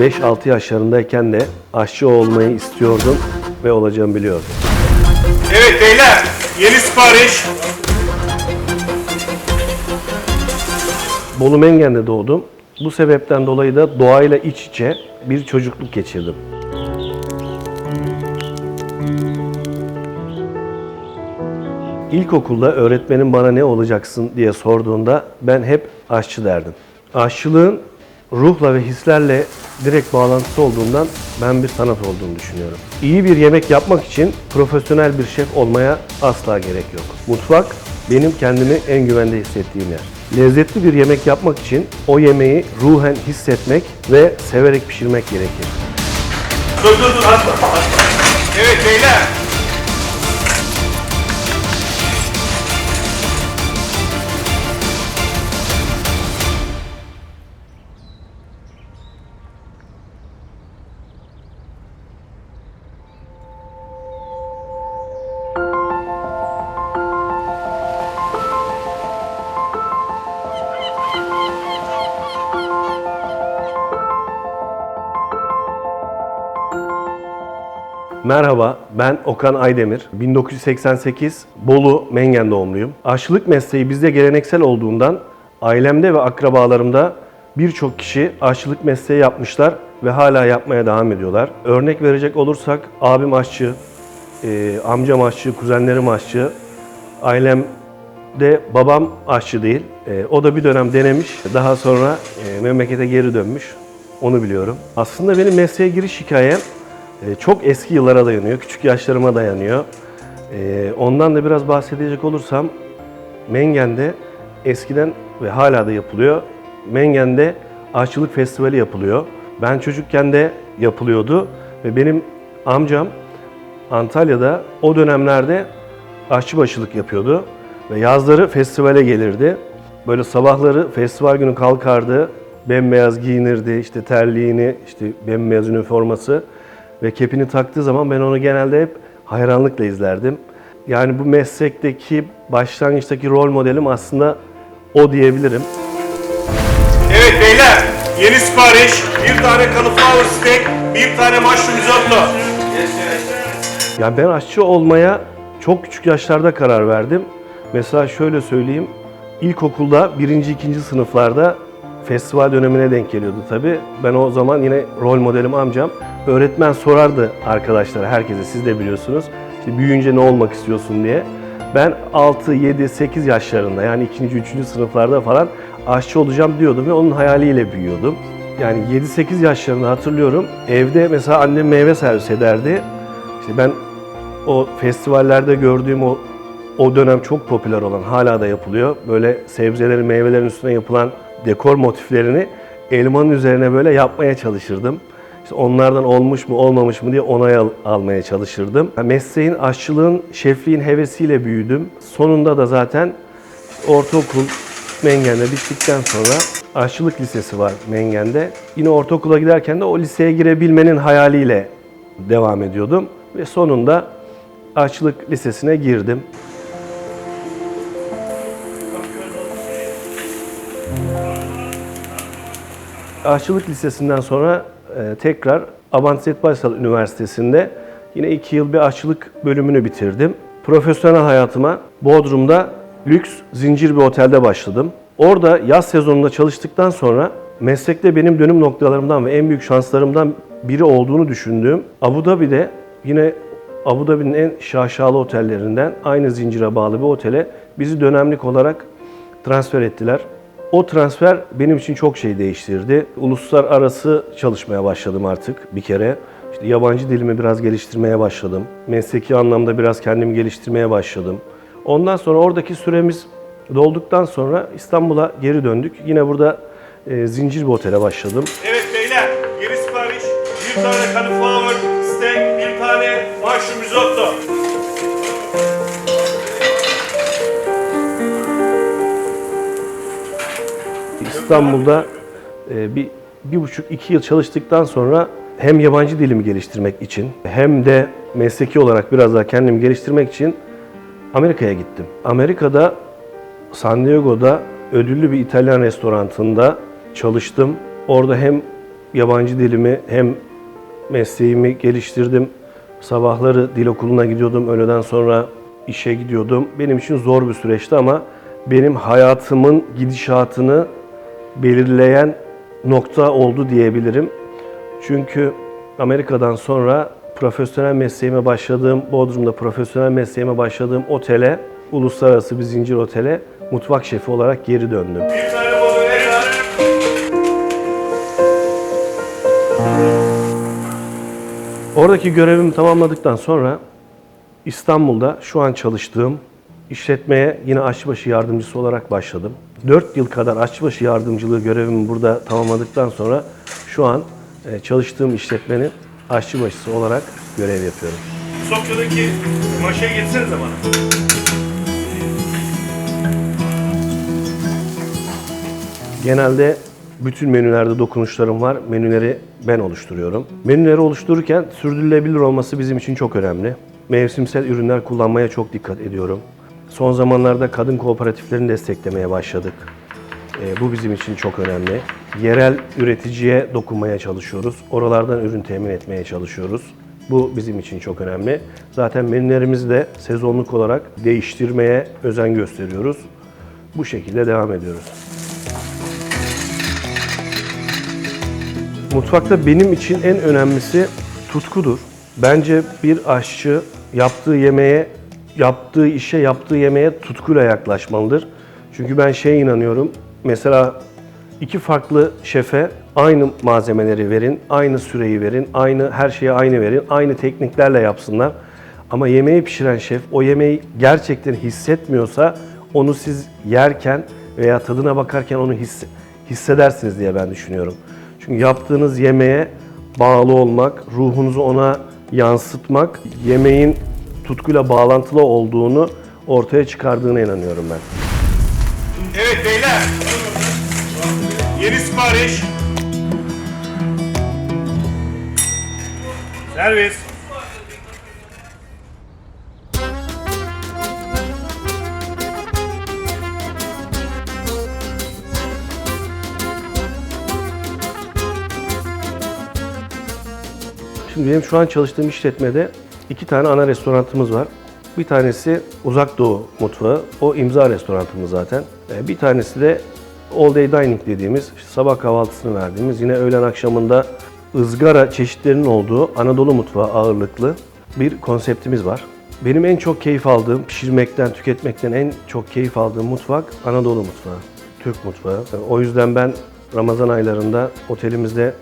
5-6 yaşlarındayken de aşçı olmayı istiyordum ve olacağımı biliyordum. Evet beyler, yeni sipariş. Bolu Mengen'de doğdum. Bu sebepten dolayı da doğayla iç içe bir çocukluk geçirdim. İlkokulda öğretmenim bana ne olacaksın diye sorduğunda ben hep aşçı derdim. Aşçılığın ruhla ve hislerle direkt bağlantısı olduğundan ben bir sanat olduğunu düşünüyorum. İyi bir yemek yapmak için profesyonel bir şef olmaya asla gerek yok. Mutfak benim kendimi en güvende hissettiğim yer. Lezzetli bir yemek yapmak için o yemeği ruhen hissetmek ve severek pişirmek gerekir. Dur dur dur. Evet beyler, ben Okan Aydemir. 1988 Bolu Mengen doğumluyum. Aşçılık mesleği bizde geleneksel olduğundan ailemde ve akrabalarımda birçok kişi aşçılık mesleği yapmışlar ve hala yapmaya devam ediyorlar. Örnek verecek olursak abim aşçı, e, amcam aşçı, kuzenlerim aşçı, ailemde babam aşçı değil. E, o da bir dönem denemiş, daha sonra e, memlekete geri dönmüş. Onu biliyorum. Aslında benim mesleğe giriş hikayem çok eski yıllara dayanıyor, küçük yaşlarıma dayanıyor. E, Ondan da biraz bahsedecek olursam, Mengen'de eskiden ve hala da yapılıyor. Mengen'de aşçılık festivali yapılıyor. Ben çocukken de yapılıyordu ve benim amcam Antalya'da o dönemlerde aşçıbaşılık yapıyordu ve yazları festivale gelirdi. Böyle sabahları festival günü kalkardı, bembeyaz giyinirdi, işte terliğini, işte bembeyaz üniforması ve kepini taktığı zaman ben onu genelde hep hayranlıkla izlerdim. Yani bu meslekteki başlangıçtaki rol modelim aslında o diyebilirim. evet beyler, yeni sipariş. Bir tane cauliflower steak, bir tane mushroom risotto. Yani ben aşçı olmaya çok küçük yaşlarda karar verdim. Mesela şöyle söyleyeyim, ilkokulda birinci, ikinci sınıflarda festival dönemine denk geliyordu tabii. Ben o zaman yine rol modelim amcam. Öğretmen sorardı arkadaşlara, herkese siz de biliyorsunuz. İşte büyüyünce ne olmak istiyorsun diye. Ben 6, 7, 8 yaşlarında yani ikinci, üçüncü sınıflarda falan aşçı olacağım diyordum ve onun hayaliyle büyüyordum. Yani 7-8 yaşlarında hatırlıyorum. Evde mesela annem meyve servis ederdi. İşte ben o festivallerde gördüğüm o o dönem çok popüler olan hala da yapılıyor. Böyle sebzelerin, meyvelerin üstüne yapılan dekor motiflerini elmanın üzerine böyle yapmaya çalışırdım. İşte onlardan olmuş mu olmamış mı diye onay al- almaya çalışırdım. Mesleğin, aşçılığın, şefliğin hevesiyle büyüdüm. Sonunda da zaten ortaokul Mengen'de bittikten sonra aşçılık lisesi var Mengen'de. Yine ortaokula giderken de o liseye girebilmenin hayaliyle devam ediyordum. Ve sonunda aşçılık lisesine girdim. Aşçılık lisesinden sonra e, tekrar Abant Baysal Üniversitesi'nde yine iki yıl bir aşçılık bölümünü bitirdim. Profesyonel hayatıma Bodrum'da lüks zincir bir otelde başladım. Orada yaz sezonunda çalıştıktan sonra meslekte benim dönüm noktalarımdan ve en büyük şanslarımdan biri olduğunu düşündüğüm Abu Dhabi'de yine Abu Dhabi'nin en şaşalı otellerinden aynı zincire bağlı bir otele bizi dönemlik olarak transfer ettiler. O transfer benim için çok şey değiştirdi. Uluslararası çalışmaya başladım artık bir kere. İşte yabancı dilimi biraz geliştirmeye başladım. Mesleki anlamda biraz kendimi geliştirmeye başladım. Ondan sonra oradaki süremiz dolduktan sonra İstanbul'a geri döndük. Yine burada e, zincir bir otele başladım. Evet beyler, yeni sipariş. Bir tane cauliflower steak, bir tane mushroom risotto. İstanbul'da e, bir, bir buçuk iki yıl çalıştıktan sonra hem yabancı dilimi geliştirmek için hem de mesleki olarak biraz daha kendimi geliştirmek için Amerika'ya gittim. Amerika'da San Diego'da ödüllü bir İtalyan restorantında çalıştım. Orada hem yabancı dilimi hem mesleğimi geliştirdim. Sabahları dil okuluna gidiyordum, öğleden sonra işe gidiyordum. Benim için zor bir süreçti ama benim hayatımın gidişatını belirleyen nokta oldu diyebilirim. Çünkü Amerika'dan sonra profesyonel mesleğime başladığım, Bodrum'da profesyonel mesleğime başladığım otele, uluslararası bir zincir otele mutfak şefi olarak geri döndüm. Oradaki görevimi tamamladıktan sonra İstanbul'da şu an çalıştığım işletmeye yine aşçıbaşı yardımcısı olarak başladım. 4 yıl kadar aşçıbaşı yardımcılığı görevimi burada tamamladıktan sonra şu an e, çalıştığım işletmenin aşçıbaşısı olarak görev yapıyorum. Sofya'daki maşayı getirsenize bana. Genelde bütün menülerde dokunuşlarım var. Menüleri ben oluşturuyorum. Menüleri oluştururken sürdürülebilir olması bizim için çok önemli. Mevsimsel ürünler kullanmaya çok dikkat ediyorum. Son zamanlarda kadın kooperatiflerini desteklemeye başladık. Ee, bu bizim için çok önemli. Yerel üreticiye dokunmaya çalışıyoruz. Oralardan ürün temin etmeye çalışıyoruz. Bu bizim için çok önemli. Zaten menülerimizi de sezonluk olarak değiştirmeye özen gösteriyoruz. Bu şekilde devam ediyoruz. Mutfakta benim için en önemlisi tutkudur. Bence bir aşçı yaptığı yemeğe, yaptığı işe, yaptığı yemeğe tutkuyla yaklaşmalıdır. Çünkü ben şeye inanıyorum. Mesela iki farklı şefe aynı malzemeleri verin, aynı süreyi verin, aynı her şeyi aynı verin, aynı tekniklerle yapsınlar. Ama yemeği pişiren şef o yemeği gerçekten hissetmiyorsa onu siz yerken veya tadına bakarken onu hisse- hissedersiniz diye ben düşünüyorum. Çünkü yaptığınız yemeğe bağlı olmak, ruhunuzu ona yansıtmak, yemeğin tutkuyla bağlantılı olduğunu ortaya çıkardığına inanıyorum ben. Evet beyler. Yeni sipariş. Servis. Şimdi benim şu an çalıştığım işletmede iki tane ana restoranımız var. Bir tanesi Uzak Doğu mutfağı. O imza restoranımız zaten. Ee, Bir tanesi de All Day Dining dediğimiz işte sabah kahvaltısını verdiğimiz yine öğlen akşamında ızgara çeşitlerinin olduğu Anadolu mutfağı ağırlıklı bir konseptimiz var. Benim en çok keyif aldığım, pişirmekten, tüketmekten en çok keyif aldığım mutfak Anadolu mutfağı, Türk mutfağı. O yüzden ben Ramazan aylarında otelimizde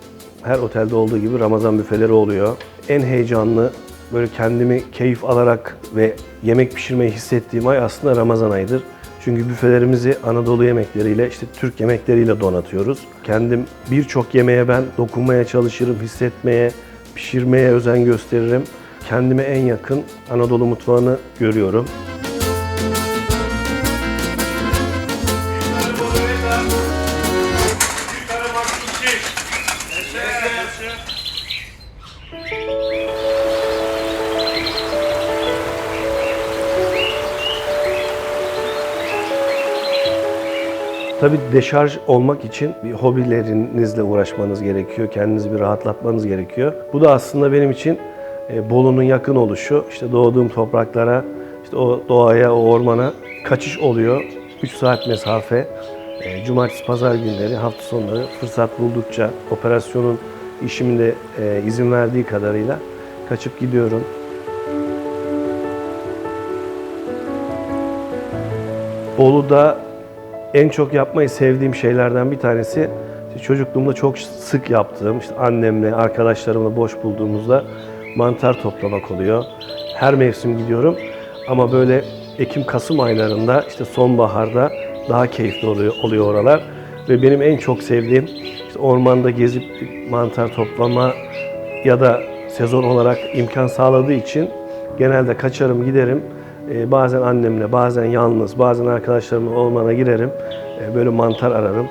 her otelde olduğu gibi Ramazan büfeleri oluyor. En heyecanlı, böyle kendimi keyif alarak ve yemek pişirmeyi hissettiğim ay aslında Ramazan ayıdır. Çünkü büfelerimizi Anadolu yemekleriyle, işte Türk yemekleriyle donatıyoruz. Kendim birçok yemeğe ben dokunmaya çalışırım, hissetmeye, pişirmeye özen gösteririm. Kendime en yakın Anadolu mutfağını görüyorum. Tabii deşarj olmak için bir hobilerinizle uğraşmanız gerekiyor. Kendinizi bir rahatlatmanız gerekiyor. Bu da aslında benim için e, Bolu'nun yakın oluşu, işte doğduğum topraklara, işte o doğaya, o ormana kaçış oluyor. 3 saat mesafe. E, Cumartesi, pazar günleri, hafta sonları fırsat buldukça operasyonun işimin de e, izin verdiği kadarıyla kaçıp gidiyorum. Bolu'da en çok yapmayı sevdiğim şeylerden bir tanesi işte çocukluğumda çok sık yaptığım, işte annemle, arkadaşlarımla boş bulduğumuzda mantar toplamak oluyor. Her mevsim gidiyorum ama böyle Ekim-Kasım aylarında, işte sonbaharda daha keyifli oluyor, oluyor oralar. Ve benim en çok sevdiğim işte ormanda gezip mantar toplama ya da sezon olarak imkan sağladığı için genelde kaçarım giderim. Ee, bazen annemle, bazen yalnız, bazen arkadaşlarımla ormana girerim. Ee, böyle mantar ararım.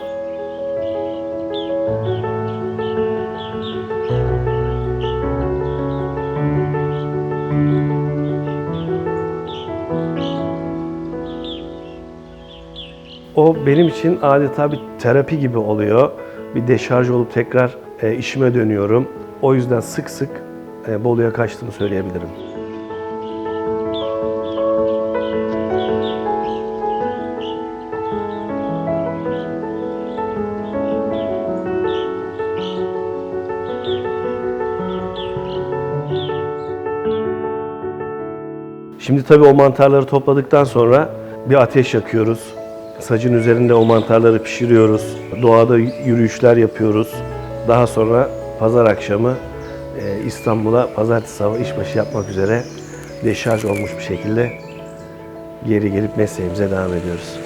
O benim için adeta bir terapi gibi oluyor. Bir deşarj olup tekrar e, işime dönüyorum. O yüzden sık sık e, Bolu'ya kaçtığımı söyleyebilirim. Şimdi tabii o mantarları topladıktan sonra bir ateş yakıyoruz. Sacın üzerinde o mantarları pişiriyoruz. Doğada yürüyüşler yapıyoruz. Daha sonra pazar akşamı e, İstanbul'a pazartesi sabahı işbaşı yapmak üzere deşarj olmuş bir şekilde geri gelip mesleğimize devam ediyoruz.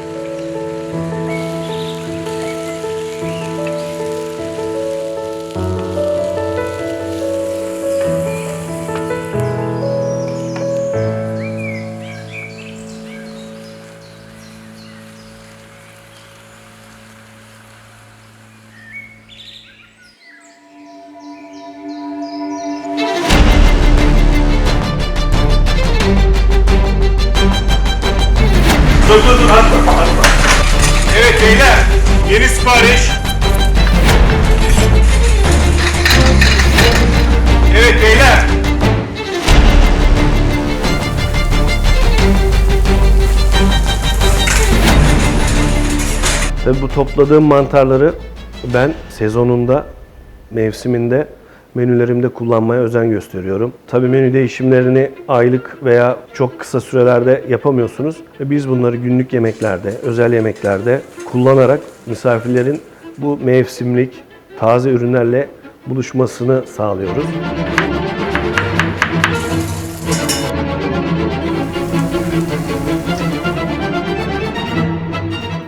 Topladığım mantarları ben sezonunda, mevsiminde menülerimde kullanmaya özen gösteriyorum. Tabii menü değişimlerini aylık veya çok kısa sürelerde yapamıyorsunuz. Biz bunları günlük yemeklerde, özel yemeklerde kullanarak misafirlerin bu mevsimlik taze ürünlerle buluşmasını sağlıyoruz.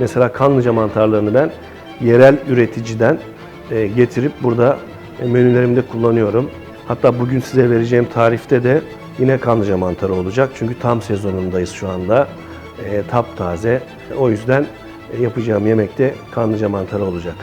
Mesela kanlıca mantarlarını ben yerel üreticiden e, getirip burada e, menülerimde kullanıyorum. Hatta bugün size vereceğim tarifte de yine kanlıca mantarı olacak. Çünkü tam sezonundayız şu anda. E, taptaze. O yüzden e, yapacağım yemekte kanlıca mantarı olacak.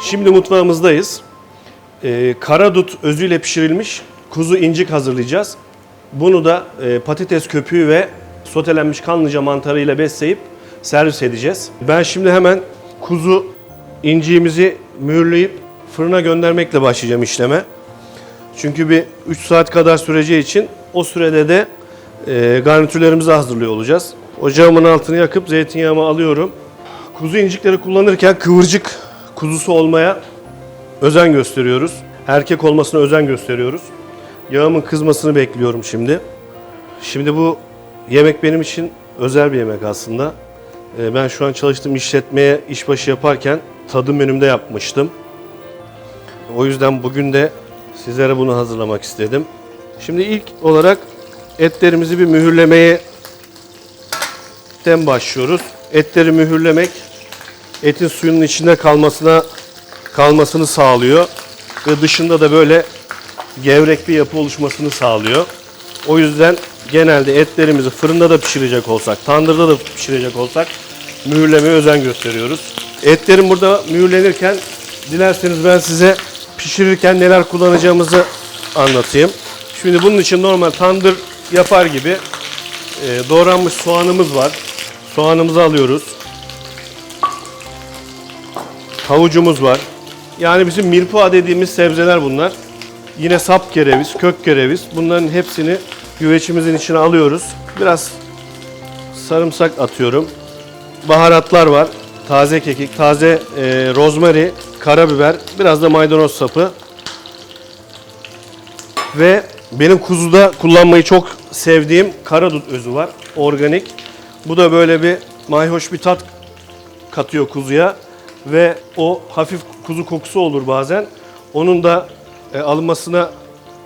Şimdi mutfağımızdayız. Ee, karadut özüyle pişirilmiş kuzu incik hazırlayacağız. Bunu da e, patates köpüğü ve sotelenmiş kanlıca mantarıyla besleyip servis edeceğiz. Ben şimdi hemen kuzu inciğimizi mühürleyip fırına göndermekle başlayacağım işleme. Çünkü bir 3 saat kadar süreceği için o sürede de e, garnitürlerimizi hazırlıyor olacağız. Ocağımın altını yakıp zeytinyağımı alıyorum. Kuzu incikleri kullanırken kıvırcık kuzusu olmaya özen gösteriyoruz. Erkek olmasına özen gösteriyoruz. Yağımın kızmasını bekliyorum şimdi. Şimdi bu yemek benim için özel bir yemek aslında. Ee, Ben şu an çalıştığım işletmeye işbaşı yaparken tadım menümde yapmıştım. O yüzden bugün de sizlere bunu hazırlamak istedim. Şimdi ilk olarak etlerimizi bir mühürlemeye başlıyoruz. Etleri mühürlemek etin suyunun içinde kalmasına kalmasını sağlıyor ve dışında da böyle gevrek bir yapı oluşmasını sağlıyor. O yüzden genelde etlerimizi fırında da pişirecek olsak, tandırda da pişirecek olsak mühürlemeye özen gösteriyoruz. Etlerim burada mühürlenirken dilerseniz ben size pişirirken neler kullanacağımızı anlatayım. Şimdi bunun için normal tandır yapar gibi e, doğranmış soğanımız var. Soğanımızı alıyoruz. Havucumuz var. Yani bizim milpoğa dediğimiz sebzeler bunlar. Yine sap kereviz, kök kereviz. Bunların hepsini güveçimizin içine alıyoruz. Biraz sarımsak atıyorum. Baharatlar var. Taze kekik, taze e, rozmari, karabiber, biraz da maydanoz sapı. Ve benim kuzuda kullanmayı çok sevdiğim karadut özü var. Organik. Bu da böyle bir mayhoş bir tat katıyor kuzuya ve o hafif kuzu kokusu olur bazen. Onun da e, alınmasına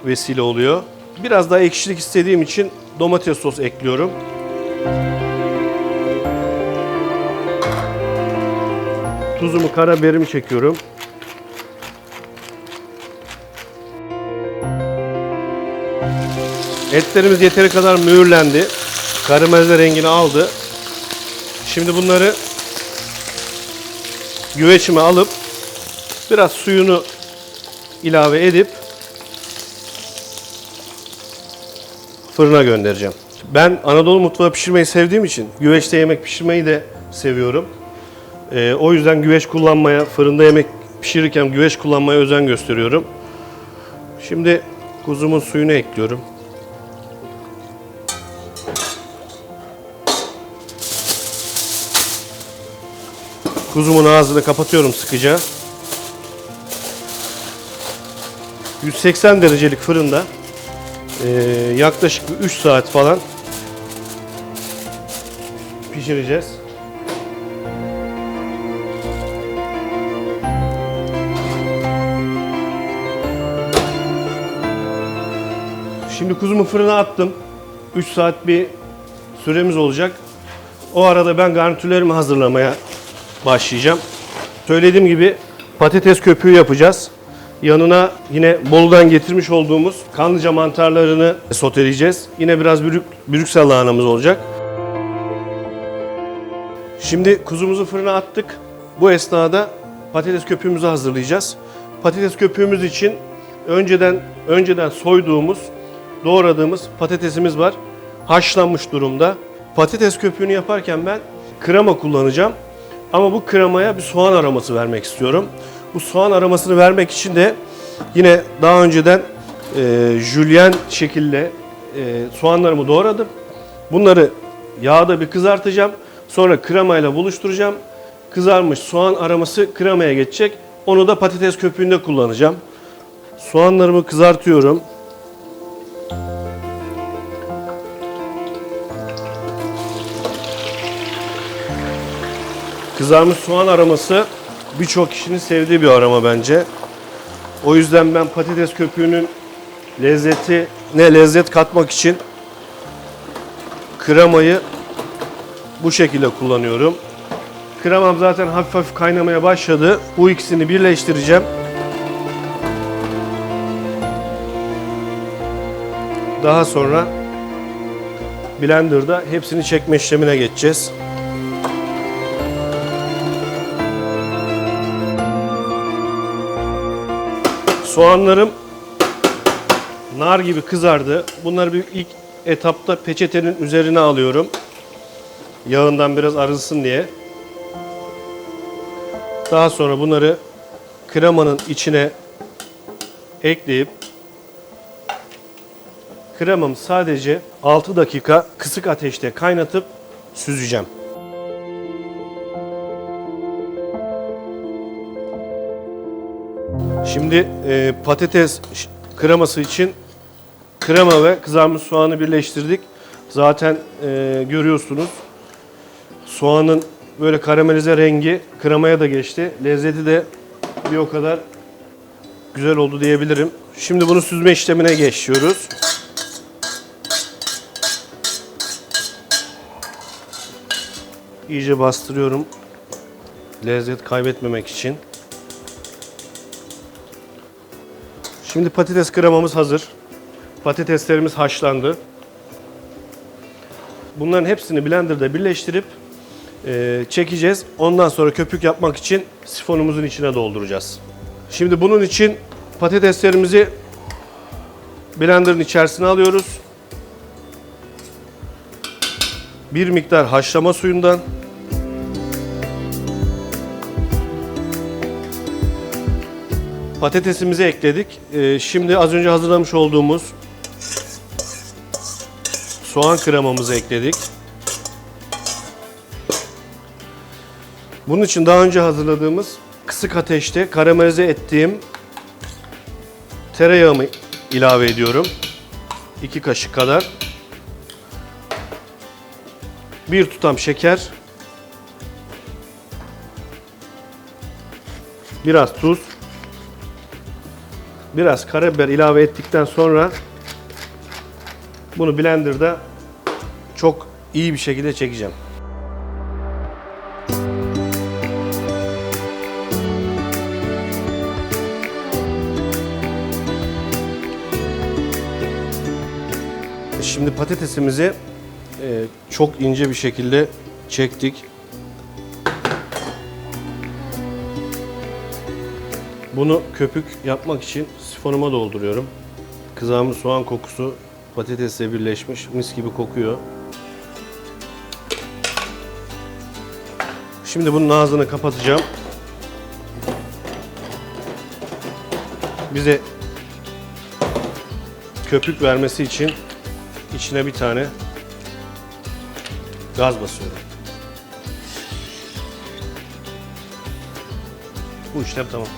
vesile oluyor. Biraz daha ekşilik istediğim için domates sos ekliyorum. Tuzumu, karabiberimi çekiyorum. Etlerimiz yeteri kadar mühürlendi. Karamelize rengini aldı. Şimdi bunları güveçime alıp biraz suyunu ilave edip fırına göndereceğim. Ben Anadolu mutfağı pişirmeyi sevdiğim için güveçte yemek pişirmeyi de seviyorum. Ee, o yüzden güveç kullanmaya, fırında yemek pişirirken güveç kullanmaya özen gösteriyorum. Şimdi kuzumun suyunu ekliyorum. Kuzumun ağzını kapatıyorum sıkıca. 180 derecelik fırında eee, yaklaşık 3 saat falan pişireceğiz. Şimdi kuzumu fırına attım. 3 saat bir süremiz olacak. O arada ben garnitürlerimi hazırlamaya başlayacağım. Söylediğim gibi patates köpüğü yapacağız. Yanına yine Bolu'dan getirmiş olduğumuz kanlıca mantarlarını soteleyeceğiz. Yine biraz brük, Brüksel lahanamız olacak. Şimdi kuzumuzu fırına attık. Bu esnada patates köpüğümüzü hazırlayacağız. Patates köpüğümüz için önceden önceden soyduğumuz, doğradığımız patatesimiz var. Haşlanmış durumda. Patates köpüğünü yaparken ben krema kullanacağım. Ama bu kremaya bir soğan aroması vermek istiyorum. Bu soğan aromasını vermek için de yine daha önceden e, jülyen şekilde e, soğanlarımı doğradım. Bunları yağda bir kızartacağım. Sonra kremayla buluşturacağım. Kızarmış soğan aroması kremaya geçecek. Onu da patates köpüğünde kullanacağım. Soğanlarımı kızartıyorum. Kızarmış soğan aroması birçok kişinin sevdiği bir aroma bence. O yüzden ben patates köpüğünün lezzeti ne lezzet katmak için kremayı bu şekilde kullanıyorum. Kremam zaten hafif hafif kaynamaya başladı. Bu ikisini birleştireceğim. Daha sonra blenderda hepsini çekme işlemine geçeceğiz. Soğanlarım nar gibi kızardı. Bunları bir ilk etapta peçetenin üzerine alıyorum. Yağından biraz arınsın diye. Daha sonra bunları kremanın içine ekleyip kremamı sadece 6 dakika kısık ateşte kaynatıp süzeceğim. Şimdi e, patates kreması için krema ve kızarmış soğanı birleştirdik. Zaten e, görüyorsunuz soğanın böyle karamelize rengi kremaya da geçti. Lezzeti de bir o kadar güzel oldu diyebilirim. Şimdi bunu süzme işlemine geçiyoruz. İyice bastırıyorum. Lezzet kaybetmemek için. Şimdi patates kremamız hazır. Patateslerimiz haşlandı. Bunların hepsini blenderda birleştirip e, çekeceğiz. Ondan sonra köpük yapmak için sifonumuzun içine dolduracağız. Şimdi bunun için patateslerimizi blenderın içerisine alıyoruz. Bir miktar haşlama suyundan patatesimizi ekledik. Ee, şimdi az önce hazırlamış olduğumuz soğan kremamızı ekledik. Bunun için daha önce hazırladığımız kısık ateşte karamelize ettiğim tereyağımı ilave ediyorum. 2 kaşık kadar. Bir tutam şeker. Biraz tuz. Biraz karabiber ilave ettikten sonra bunu blenderda çok iyi bir şekilde çekeceğim. Şimdi patatesimizi e, çok ince bir şekilde çektik. Bunu köpük yapmak için sifonuma dolduruyorum. Kızarmış soğan kokusu patatesle birleşmiş. Mis gibi kokuyor. Şimdi bunun ağzını kapatacağım. Bize köpük vermesi için içine bir tane gaz basıyorum. Bu işlem tamam.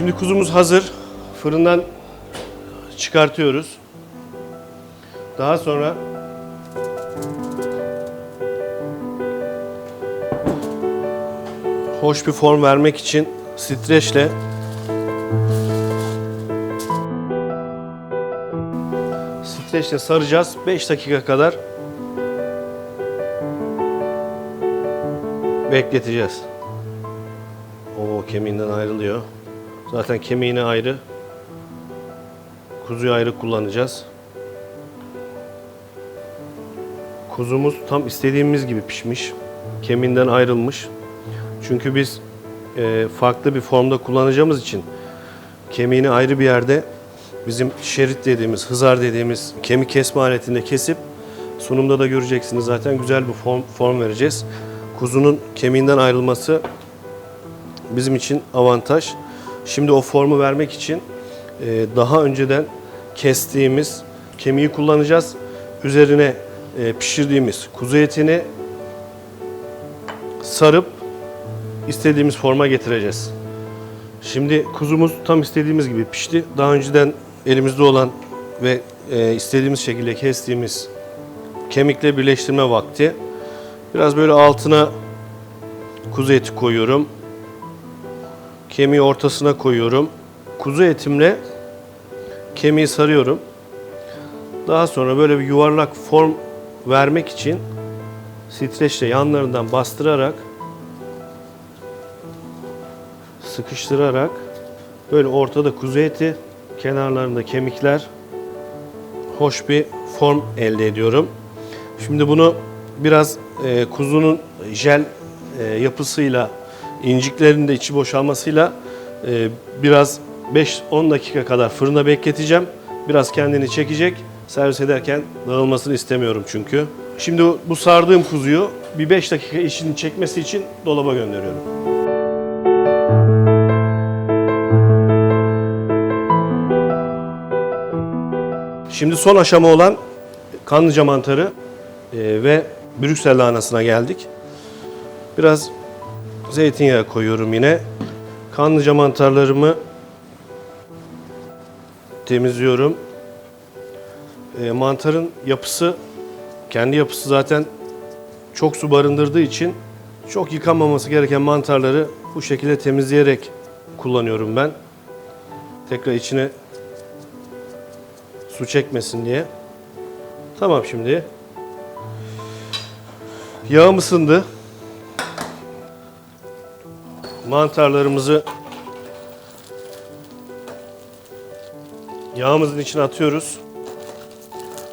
Şimdi kuzumuz hazır. Fırından çıkartıyoruz. Daha sonra hoş bir form vermek için streçle streçle saracağız 5 dakika kadar bekleteceğiz. O kemiğinden ayrılıyor. Zaten kemiğini ayrı, kuzuyu ayrı kullanacağız. Kuzumuz tam istediğimiz gibi pişmiş. Kemiğinden ayrılmış. Çünkü biz e, farklı bir formda kullanacağımız için kemiğini ayrı bir yerde bizim şerit dediğimiz, hızar dediğimiz kemik kesme aletinde kesip sunumda da göreceksiniz zaten güzel bir form, form vereceğiz. Kuzunun kemiğinden ayrılması bizim için avantaj. Şimdi o formu vermek için e, daha önceden kestiğimiz kemiği kullanacağız. Üzerine e, pişirdiğimiz kuzu etini sarıp istediğimiz forma getireceğiz. Şimdi kuzumuz tam istediğimiz gibi pişti. Daha önceden elimizde olan ve e, istediğimiz şekilde kestiğimiz kemikle birleştirme vakti. Biraz böyle altına kuzu eti koyuyorum. Kemiği ortasına koyuyorum. Kuzu etimle kemiği sarıyorum. Daha sonra böyle bir yuvarlak form vermek için streçle yanlarından bastırarak sıkıştırarak böyle ortada kuzu eti, kenarlarında kemikler hoş bir form elde ediyorum. Şimdi bunu biraz e, kuzunun jel e, yapısıyla inciklerin de içi boşalmasıyla e, biraz 5-10 dakika kadar fırında bekleteceğim. Biraz kendini çekecek. Servis ederken dağılmasını istemiyorum çünkü. Şimdi bu sardığım kuzuyu bir 5 dakika içini çekmesi için dolaba gönderiyorum. Şimdi son aşama olan kanlıca mantarı e, ve Brüksel lahanasına geldik. Biraz zeytinyağı koyuyorum yine. Kanlıca mantarlarımı temizliyorum. E, mantarın yapısı, kendi yapısı zaten çok su barındırdığı için çok yıkanmaması gereken mantarları bu şekilde temizleyerek kullanıyorum ben. Tekrar içine su çekmesin diye. Tamam şimdi. Yağım ısındı. Mantarlarımızı yağımızın içine atıyoruz.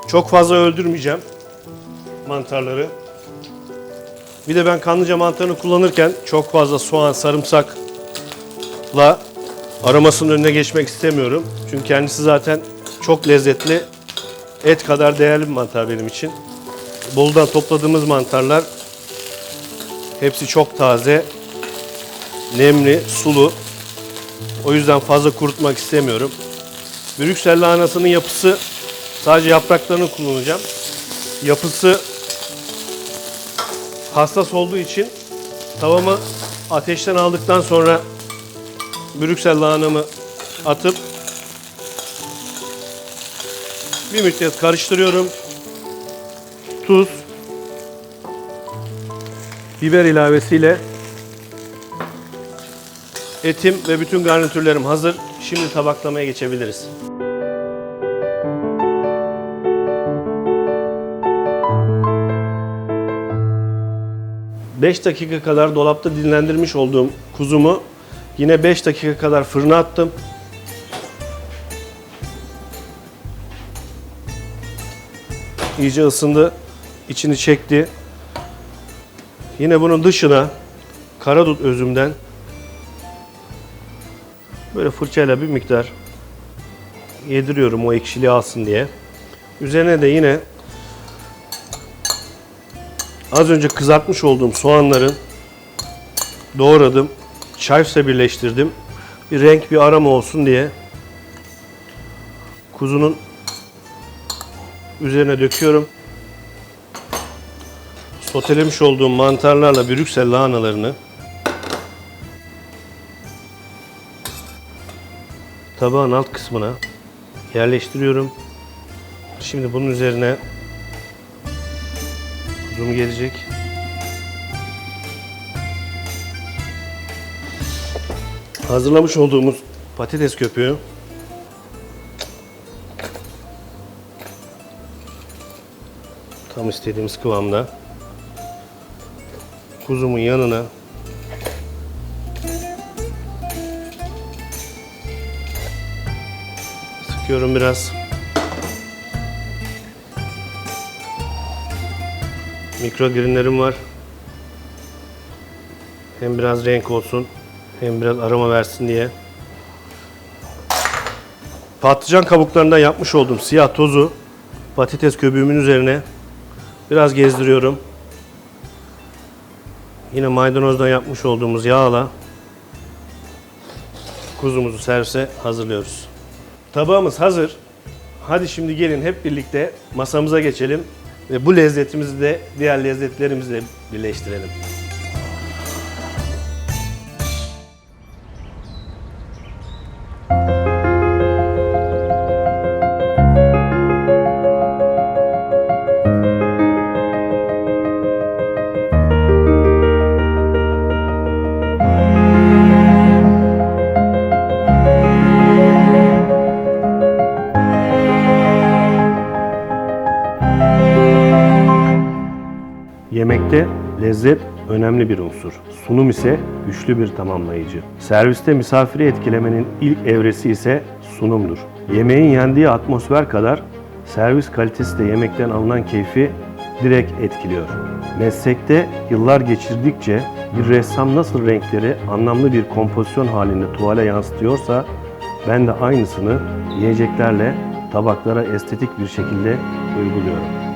Çok fazla öldürmeyeceğim mantarları. Bir de ben kanlıca mantarını kullanırken çok fazla soğan, sarımsakla aromasının önüne geçmek istemiyorum. Çünkü kendisi zaten çok lezzetli, et kadar değerli bir mantar benim için. Bolu'dan topladığımız mantarlar hepsi çok taze, nemli, sulu. O yüzden fazla kurutmak istemiyorum. Brüksel lahanasının yapısı sadece yapraklarını kullanacağım. Yapısı hassas olduğu için tavamı ateşten aldıktan sonra Brüksel lahanamı atıp bir müddet karıştırıyorum. Tuz, biber ilavesiyle etim ve bütün garnitürlerim hazır. Şimdi tabaklamaya geçebiliriz. 5 dakika kadar dolapta dinlendirmiş olduğum kuzumu yine 5 dakika kadar fırına attım. İyice ısındı. içini çekti. Yine bunun dışına karadut özümden böyle fırçayla bir miktar yediriyorum o ekşiliği alsın diye. Üzerine de yine az önce kızartmış olduğum soğanların doğradım. Çayfsa birleştirdim. Bir renk bir aroma olsun diye kuzunun üzerine döküyorum. Sotelemiş olduğum mantarlarla Brüksel lahanalarını tabağın alt kısmına yerleştiriyorum. Şimdi bunun üzerine kuzum gelecek. Hazırlamış olduğumuz patates köpüğü tam istediğimiz kıvamda kuzumun yanına sıkıyorum biraz. Mikrogrinlerim var. Hem biraz renk olsun, hem biraz aroma versin diye. Patlıcan kabuklarından yapmış olduğum siyah tozu patates köbüğümün üzerine biraz gezdiriyorum. Yine maydanozdan yapmış olduğumuz yağla kuzumuzu servise hazırlıyoruz. Tabağımız hazır. Hadi şimdi gelin hep birlikte masamıza geçelim ve bu lezzetimizi de diğer lezzetlerimizle birleştirelim. Önemli bir unsur. Sunum ise güçlü bir tamamlayıcı. Serviste misafiri etkilemenin ilk evresi ise sunumdur. Yemeğin yendiği atmosfer kadar servis kalitesi de yemekten alınan keyfi direkt etkiliyor. Meslekte yıllar geçirdikçe bir ressam nasıl renkleri anlamlı bir kompozisyon halinde tuvale yansıtıyorsa ben de aynısını yiyeceklerle tabaklara estetik bir şekilde uyguluyorum.